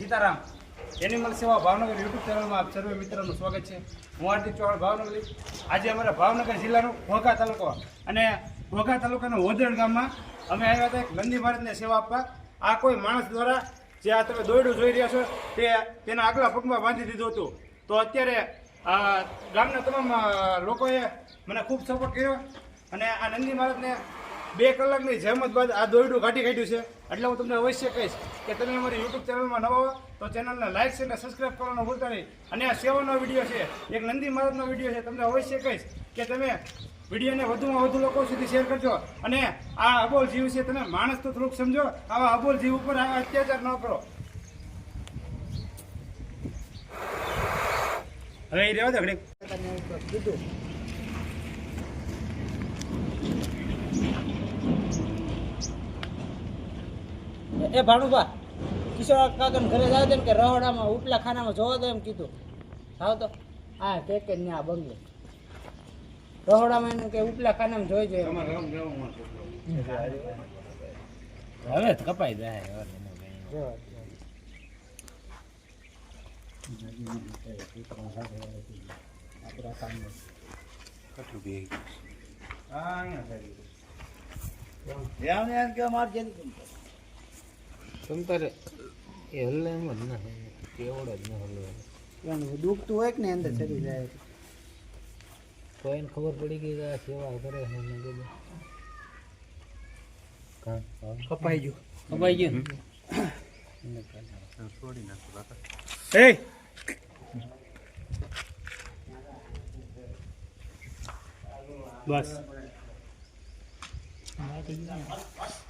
Sitaram animal સેવા Bhavnagar YouTube ચેનલમાં આપ સર્વે મિત્રોનું સ્વાગત છે. હું હાર્દિક ચૌહાણ ભાવનગરી. આજે અમારા ભાવનગર જિલ્લાનો ઘોઘા તાલુકો અને ઘોઘા તાલુકાના ઓદરણ ગામમાં અમે આવ્યા હતા એક નંદી ભારતને સેવા આપવા. આ કોઈ માણસ દ્વારા જે આ તમે દોયડું જોઈ રહ્યા છો તે તેના આગલા પગમાં બાંધી દીધું હતું. તો અત્યારે ગામના તમામ લોકોએ મને ખૂબ સપોર્ટ કર્યો અને આ નંદી મહારાજને બે કલાકની જહેમત બાદ આ દોરડું કાઢી કાઢ્યું છે. એટલે હું તમને અવશ્ય કહીશ કે તમે અમારી યુટ્યુબ ચેનલમાં નવા હો તો ચેનલને લાઈક છે અને સબસ્ક્રાઈબ કરવાનું ભૂલતા નહીં. અને આ સેવાનો વીડિયો છે, એક નંદી મહારાજનો વીડિયો છે, તમને અવશ્ય કહીશ કે તમે વિડીયોને વધુમાં વધુ લોકો સુધી શેર કરજો અને આ અબોલ જીવ છે તમે માણસ તો થોડુંક સમજો, આવા અબોલ જીવ ઉપર અત્યાચાર ન કરો. હવે એ રહેવા દે ઘડીક. એ ભાણુભા કિશોર કાકા ઘરે જાવ તેમ કે રહોડામાં ઉપલા ખાનામાં જોવા દો એમ કીધું. આવ તો. હા કે કે ન્યા બંગલો. રહોડામાં એનું કે ઉપલા ખાનામાં જોઈ જોઈએ હવે તો કપાઈ જાય જો. હા અહીંયા થઈ ગયું. તમ તારે એ હલે એમ જ ના કેવડો જ ન હલે. દુઃખ દુખતું હોય કે ને અંદર ચડી જાય તો? એને ખબર પડી ગઈ કે આ સેવા કરે છે ને બધું. કપાઈ ગયું. કપાઈ ગયું? એ બસ આટી છે આથી ઈ કાઢો ઓલ પણ ઓલ પણ કાઢો એ! તું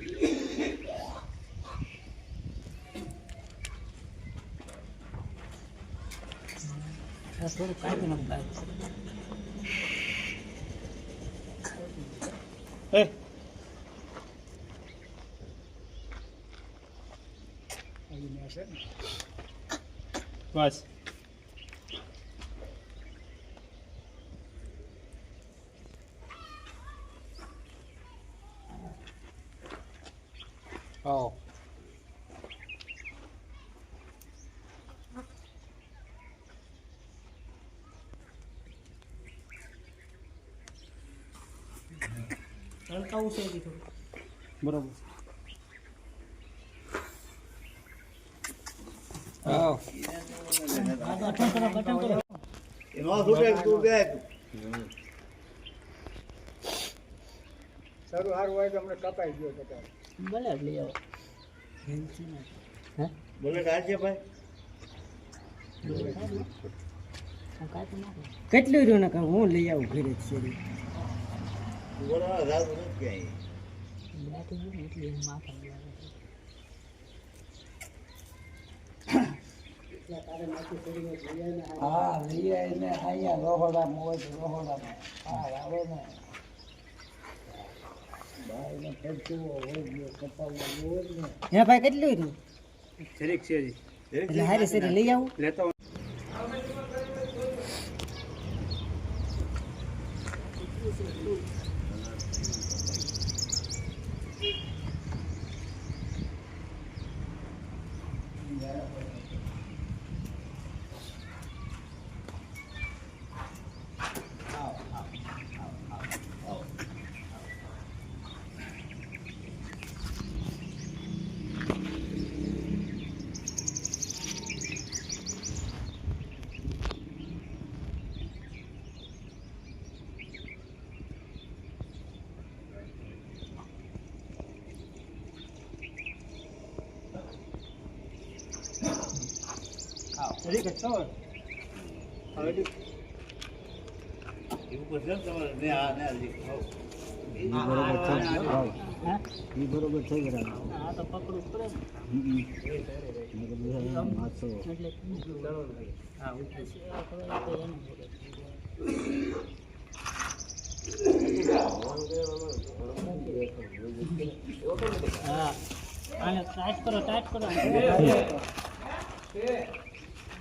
ચાલુ છે વીડિયો. આ થોડું તડકાવું છે કીધું બરોબર આવો આ તો અઠણ કરો અઠણ કરો એ નો છૂટે તું બે સારું સારું હોય તો અમને કપાઈ ગયો ભલે લઈ આવો. હે બોલે કાઢજે ભાઈ કેટલું રહ્યું ને હું લઈ આવું ઘરે જ બોલો રાત નથી ક્યાંય હા લઈ આવીને અહીંયા રોહડામાં હોય તો રોહડામાં. હા આવે ને. હે ભાઈ કેટલું જરીક છે એટલે હારી સરી લઈ આવું? લેતો હવે એવું તમારે? ને આ ને બરોબર થઈ ગયા હા તો પકડું પડે હા આને ટાઈટ કરો ટાઈટ કરો.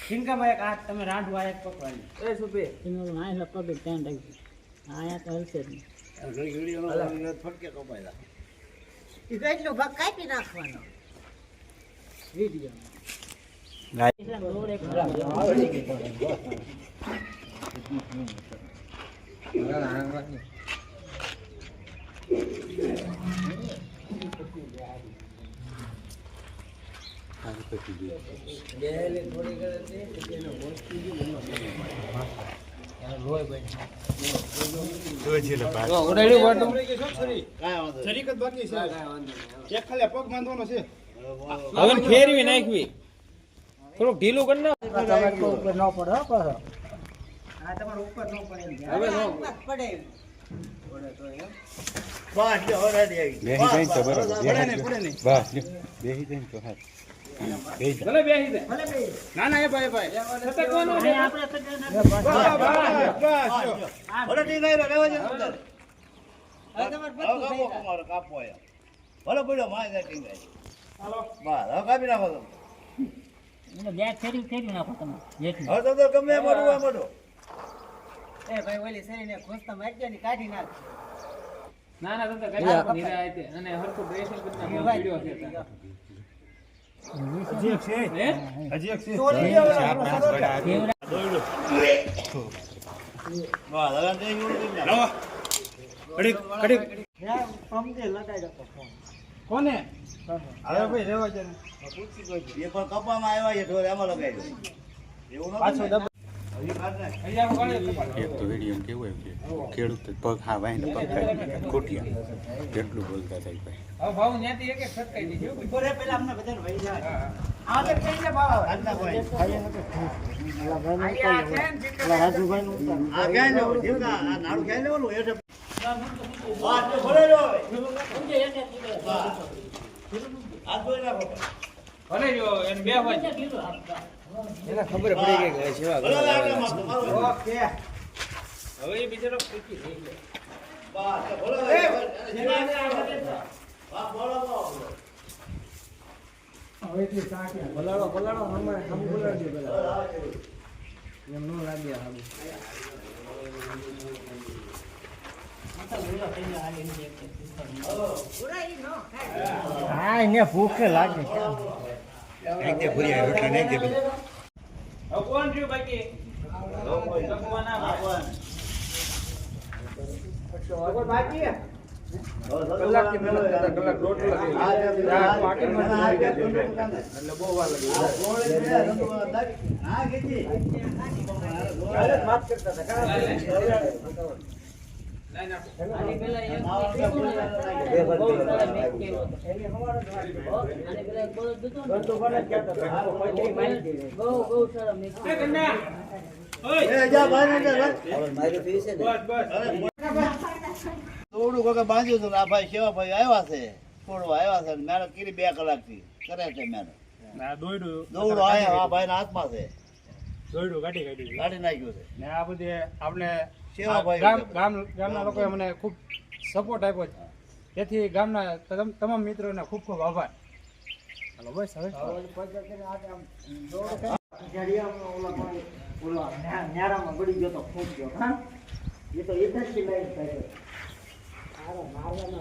સિંકામાં એક તમે રાંધવા એક પકડવાની એ સુપે તમે ઓલું નાઈ પગ ધ્યાન રાખજો આયા તો હલશે જ એટલો નહીં. જરીક જ બાકી છે એક ખાલી પગ બાંધવાનો છે હવે ફેરવી નાખવી. થોડુંક ઢીલું કરી નાખ. તમારે ઉપર ન પડે હો પાછો આ તમારે ઉપર ન પડે બસ. બસ, બસ, ભલે બેસી દે ના ના એ ભાઈ ભાઈ અહીંયા આપણે તો બસ, બસ, બસ, જો. ભલે ઠીક આવી રહ્યો, રહેવા અંદર. તમારે હવે બધું થઈ કાપો જાય. તમારે, કાપો અહીંયા. ભલે પડ્યો, માય જાય ઠીક આવી. બસ, હવે કાપી નાખો તમે. એટલે ફેરી ફેરી નાખો તમે હવે તો તો ગમે એમ મોટું હોય એ ભાઈ ઓલી શરીરને ખોસતા મારી ને કાઢી નાખ ના ના તમે કઈ અને હરખું ડ્રેસિંગ કરી નાખો વિડિયો છે. હજી એક છે? હજી એક છે? કરી નાખો. લાવો. કડીક કડીક. કોને? હવે ભાઈ રેવા છે ને. એ પણ કપામાં આવ્યા છે ઢોર, એમાં લગાઈ દો. એવું ન પાછો એક તો વીડિયો કેવું હોય કે ખેડૂત પગ હા વાહીને પગ થાય ખૂટ્યા. કેટલું બોલતા થાય ભાઈ. હવે ભાવ ન્યાથી એક એક ફટકાઈ દીધું. બપોરે પેલા અમને બધાને વહી જાય. આ તો કઈ ને ભાવ કાઢ નાખો અહીં. આ છે ને જીતેલા આ ક્યાંય લેવું? જીવતા, આ નાડું ક્યાંય લેવાનું? એ છે. ભલે જો હવે. હાથ નાખો. ભલે જો એને બે હોય. ખબર પડી ગઈ કે સેવા લાગે. ઓકે. હવે એ બિચારો ફૂકી થઈ ગયો બસ, જો ભલે લાગે. સેવા કરે. હા, બોલો, બોલો. હા. એને ભૂખ લાગે. નાખ દે ભૂરિયા રોટલી નાખ દે રહ્યું બાકી? લખવા ના ભાવ. કલાકની મહેનત કરતા કલાક દોઢ કલાક આ જે આ પાકીટમાં આ જે એટલે બહુ વાર લાગી વાત કરતા હતા. થોડું કોકે બાંધ્યું હતું ને આ ભાઈ શેવાભાઈ આવ્યા છે થોડું આવ્યા છે ને મહેનત બે કલાકથી કરે છે દોડું દોડો આવ્યા આ ભાઈના હાથમાં છે. દોયડું કાઢી કાઢી. કાઢી નાખ્યું છે. ને આ બધી આપણે ગામ ગામ ગામના લોકોએ મને ખૂબ સપોર્ટ આપ્યો છે. તેથી ગામના તમ- તમામ મિત્રોને ખૂબ ખૂબ આભાર. હાલો બસ હવે. ન્યારામાં ગળી ગયો તો ખૂબ ગયો. હા? એ તો લાઈન થાય મારવાના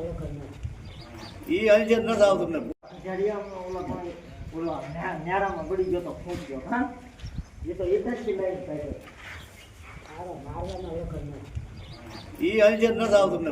હજી જ નથી આવતું ને જડિયામાં ઓલા પાણી ઓલા ન્યા- ન્યારામાં ગળી ગયો તો ખૂબ ગયો. હા? એ તો ઇન્ડસ્ટ્રી લાઈન થાય. સારો મારવાના ઈ હજી નથી આવતું